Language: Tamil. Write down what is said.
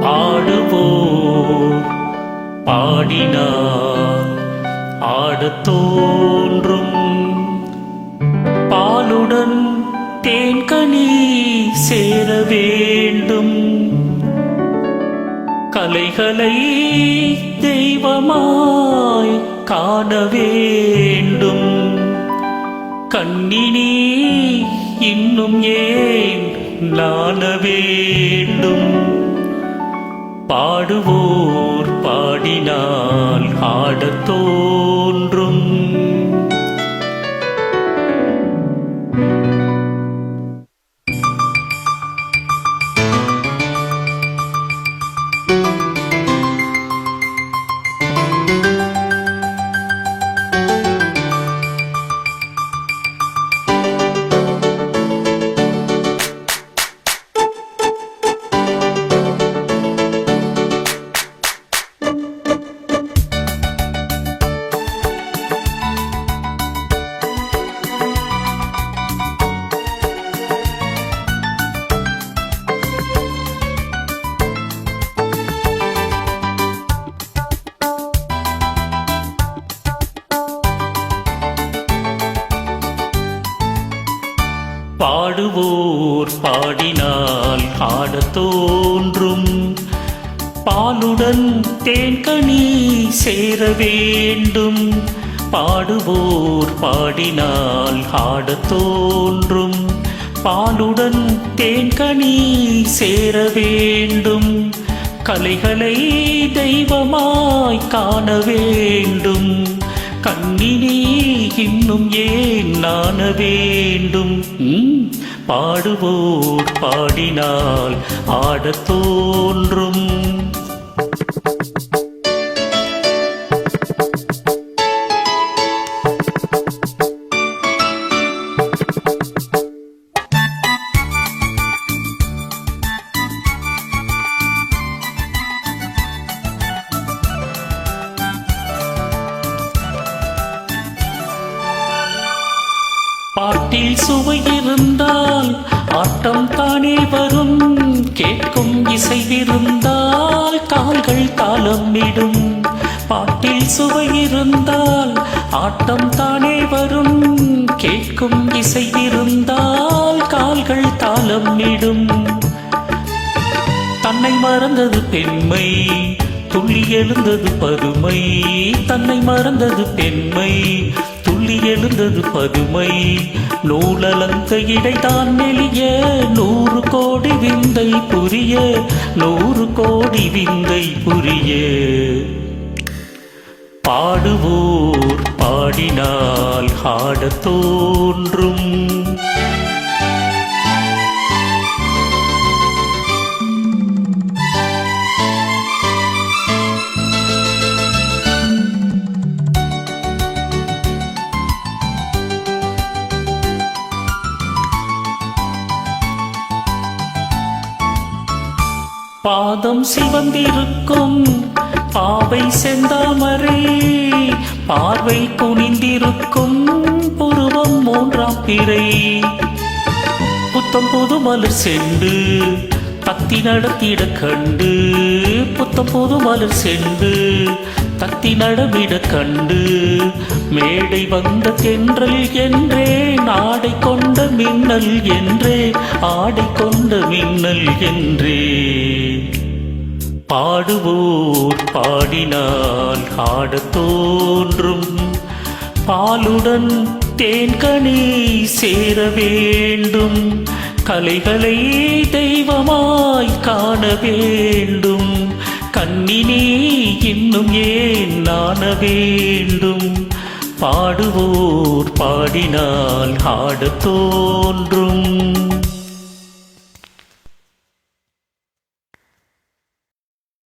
பாடுவோர் பாடினார் ஆடத் தோன்றும் பாலுடன் தேன்கனி சேர வேண்டும். கலைகளை தெய்வமாய் காண வேண்டும். கண்ணினி இன்னும் ஏன் நாண வேண்டும்? பாடுவோர் பாடினால் ஆடத் பாடுவோர் பாடினால் ஆடத் தோன்றும். பாலுடன் தேன்கனி சேர வேண்டும். பாடுவோர் பாடினால் ஆடத் தோன்றும். பாலுடன் தேன்கனி சேர வேண்டும். கலைகளை தெய்வமாய் காண வேண்டும். இன்னும் ஏன் நாண வேண்டும்? பாடுவோர் பாடினால் ஆடத் தோன்றும். பாட்டில் சுவை இருந்தால் ஆட்டம் தானே வரும். கேட்கும் இசை இருந்தால் கால்கள் தாளம் இடும். பாட்டில் சுவை இருந்தால் ஆட்டம் தானே வரும். கேட்கும் இசை இருந்தால் கால்கள் தாளம் இடும். தன்னை மறந்தது பெண்மை துள்ளி எழுந்தது பருமை தன்னை மறந்தது பெண்மை துள்ளி எழுந்தது பதுமை. நூலலங்க இடைதான் மெலிய நூறு கோடி விந்தை புரிய நூறு கோடி விந்தை புரிய. பாடுவோர் பாடினால் ஆடத் தோன்றும். பாதம் சிவந்திருக்கும். பாவை செந்தாமரை பார்வை குனிந்திருக்கும். புருவம் மூன்றாம் பிறை. புத்தம் புது மலர் செண்டு தத்தி நடத்திட கண்டு. புத்தம் புது மலர் செண்டு தத்தி நடமிட கண்டு. மேடை வந்த தென்றல் என்றே நாடை கொண்ட மின்னல் என்றே ஆடை கொண்ட மின்னல் என்றே. பாடுவோர் பாடினால் ஆடத் தோன்றும். பாலுடன் தேன்கனி சேர வேண்டும். கலைகளை தெய்வமாய் காண வேண்டும். கண்ணினே இன்னும் ஏன் நாண வேண்டும்? பாடுவோர் பாடினால் ஆடத் தோன்றும்.